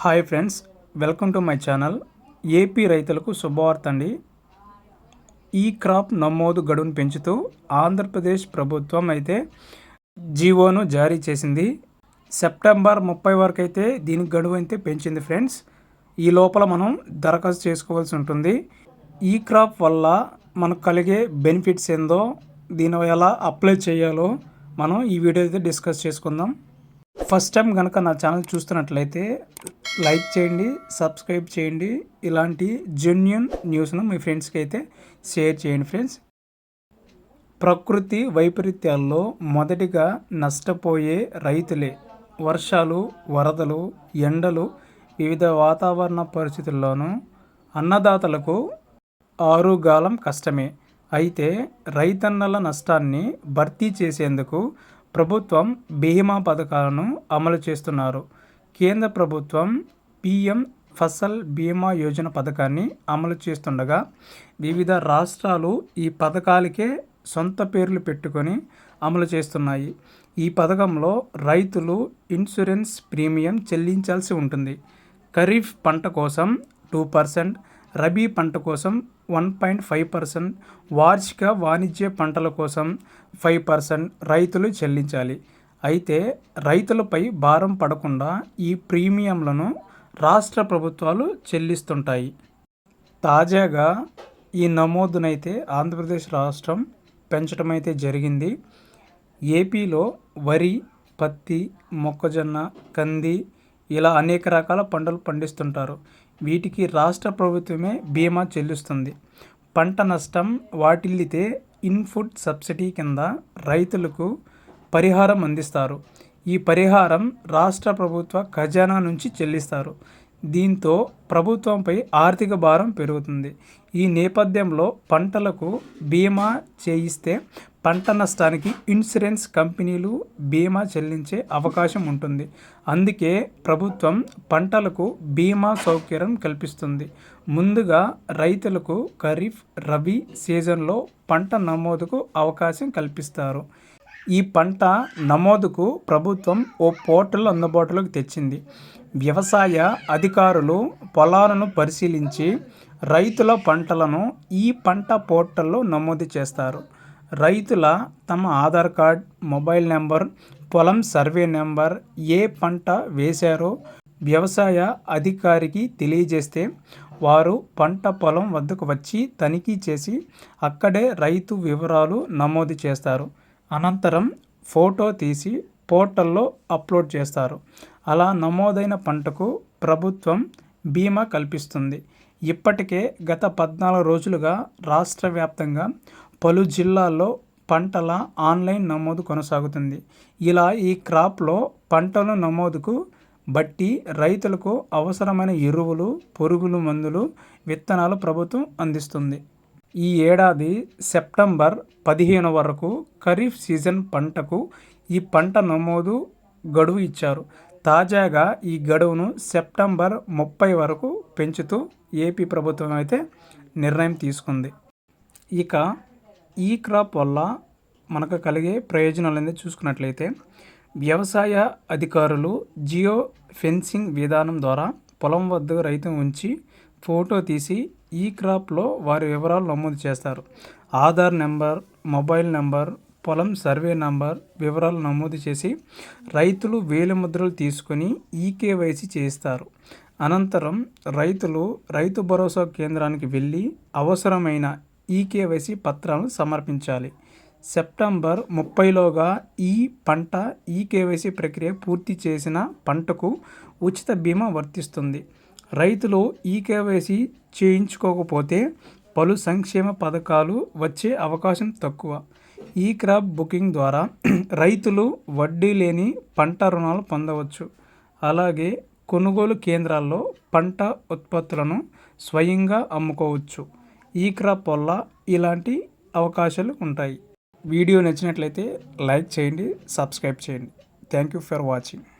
Hi friends welcome to my channel. AP రైతులకు శుభవార్త అండి. ఈ క్రాప్ నమోదు గడువును పెంచుతూ ఆంధ్రప్రదేశ్ ప్రభుత్వం అయితే జీవోను జారీ చేసింది. సెప్టెంబర్ ముప్పై వరకు అయితే దీనికి గడువు అయితే పెంచింది ఫ్రెండ్స్. ఈ లోపల మనం దరఖాస్తు చేసుకోవాల్సి ఉంటుంది. ఈ క్రాప్ వల్ల మనకు కలిగే బెనిఫిట్స్ ఏందో దీని ఎలా అప్లై చేయాలో మనం ఈ వీడియో అయితే డిస్కస్ చేసుకుందాం. ఫస్ట్ టైం కనుక నా ఛానల్ చూస్తున్నట్లయితే లైక్ చేయండి సబ్స్క్రైబ్ చేయండి. ఇలాంటి జెన్యున్ న్యూస్ను మీ ఫ్రెండ్స్కి అయితే షేర్ చేయండి ఫ్రెండ్స్. ప్రకృతి వైపరీత్యాల్లో మొదటిగా నష్టపోయే రైతులే. వర్షాలు వరదలు ఎండలు వివిధ వాతావరణ పరిస్థితుల్లోనూ అన్నదాతలకు ఆరుగాలం కష్టమే. అయితే రైతన్నల నష్టాన్ని భర్తీ చేసేందుకు ప్రభుత్వం బీమా పథకాలను అమలు చేస్తున్నారు. కేంద్ర ప్రభుత్వం పిఎం ఫసల్ బీమా యోజన పథకాన్ని అమలు చేస్తుండగా వివిధ రాష్ట్రాలు ఈ పథకాలకే సొంత పేర్లు పెట్టుకొని అమలు చేస్తున్నాయి. ఈ పథకంలో రైతులు ఇన్సూరెన్స్ ప్రీమియం చెల్లించాల్సి ఉంటుంది. ఖరీఫ్ పంట కోసం టూ పర్సెంట్ రబీ పంట కోసం వన్ పాయింట్ ఫైవ్ పర్సెంట్ వార్షిక వాణిజ్య పంటల కోసం ఫైవ్ పర్సెంట్ రైతులు చెల్లించాలి. అయితే రైతులపై భారం పడకుండా ఈ ప్రీమియంలను రాష్ట్ర ప్రభుత్వాలు చెల్లిస్తుంటాయి. తాజాగా ఈ నమోదునైతే ఆంధ్రప్రదేశ్ రాష్ట్రం పెంచడం అయితే జరిగింది. ఏపీలో వరి పత్తి మొక్కజొన్న కంది ఇలా అనేక రకాల పంటలు పండిస్తుంటారు. వీటికి రాష్ట్ర ప్రభుత్వమే బీమా చెల్లిస్తుంది. పంట నష్టం వాటిల్లితే ఇన్ఫుడ్ సబ్సిడీ కింద రైతులకు పరిహారం అందిస్తారు. ఈ పరిహారం రాష్ట్ర ప్రభుత్వ ఖజానా నుంచి చెల్లిస్తారు. దీంతో ప్రభుత్వంపై ఆర్థిక భారం పెరుగుతుంది. ఈ నేపథ్యంలో పంటలకు బీమా చేయిస్తే పంట నష్టానికి ఇన్సూరెన్స్ కంపెనీలు బీమా చెల్లించే అవకాశం ఉంటుంది. అందుకే ప్రభుత్వం పంటలకు బీమా సౌకర్యం కల్పిస్తుంది. ముందుగా రైతులకు ఖరీఫ్ రబీ సీజన్లో పంట నమోదుకు అవకాశం కల్పిస్తారు. ఈ పంట నమోదుకు ప్రభుత్వం ఓ పోర్టల్ అందుబాటులోకి తెచ్చింది. వ్యవసాయ అధికారులు పొలాలను పరిశీలించి రైతుల పంటలను ఈ పంట పోర్టల్లో నమోదు చేస్తారు. రైతుల తమ ఆధార్ కార్డ్ మొబైల్ నెంబర్ పొలం సర్వే నెంబర్ ఏ పంట వేశారో వ్యవసాయ అధికారికి తెలియజేస్తే వారు పంట పొలం వద్దకు వచ్చి తనిఖీ చేసి అక్కడే రైతు వివరాలు నమోదు చేస్తారు. అనంతరం ఫోటో తీసి పోర్టల్లో అప్లోడ్ చేస్తారు. అలా నమోదైన పంటకు ప్రభుత్వం బీమా కల్పిస్తుంది. ఇప్పటికే గత పద్నాలుగు రోజులుగా రాష్ట్ర వ్యాప్తంగా పలు జిల్లాల్లో పంటల ఆన్లైన్ నమోదు కొనసాగుతుంది. ఇలా ఈ క్రాప్లో పంటల నమోదుకు బట్టి రైతులకు అవసరమైన ఎరువులు పురుగుల మందులు విత్తనాలు ప్రభుత్వం అందిస్తుంది. ఈ ఏడాది సెప్టెంబర్ పదిహేను వరకు ఖరీఫ్ సీజన్ పంటకు ఈ పంట నమోదు గడువు ఇచ్చారు. తాజాగా ఈ గడువును సెప్టెంబర్ ముప్పై వరకు పెంచుతూ ఏపీ ప్రభుత్వం అయితే నిర్ణయం తీసుకుంది. ఇక ఈ క్రాప్ వల్ల మనకు కలిగే ప్రయోజనాలు అనేది చూసుకున్నట్లయితే వ్యవసాయ అధికారులు జియో ఫెన్సింగ్ విధానం ద్వారా పొలం వద్ద రైతు ఉంచి ఫోటో తీసి ఈ క్రాప్లో వారి వివరాలు నమోదు చేస్తారు. ఆధార్ నెంబర్ మొబైల్ నెంబర్ పొలం సర్వే నంబర్ వివరాలు నమోదు చేసి రైతులు వేలిముద్రలు తీసుకొని ఈకేవైసీ చేస్తారు అనంతరం రైతులు రైతు భరోసా కేంద్రానికి వెళ్ళి అవసరమైన ఈకేవైసీ పత్రాలను సమర్పించాలి. సెప్టెంబర్ ముప్పైలోగా ఈ పంట ఈకేవైసీ ప్రక్రియ పూర్తి చేసిన పంటకు ఉచిత బీమా వర్తిస్తుంది. రైతులు ఈ కేవైసీ చేయించుకోకపోతే పలు సంక్షేమ పథకాలు వచ్చే అవకాశం తక్కువ. ఈ క్రాప్ బుకింగ్ ద్వారా రైతులు వడ్డీ లేని పంట రుణాలు పొందవచ్చు. అలాగే కొనుగోలు కేంద్రాల్లో పంట ఉత్పత్తులను స్వయంగా అమ్ముకోవచ్చు. ఈ క్రాప్ వల్ల ఇలాంటి అవకాశాలు ఉంటాయి. వీడియో నచ్చినట్లయితే లైక్ చేయండి సబ్స్క్రైబ్ చేయండి. Thank you for watching.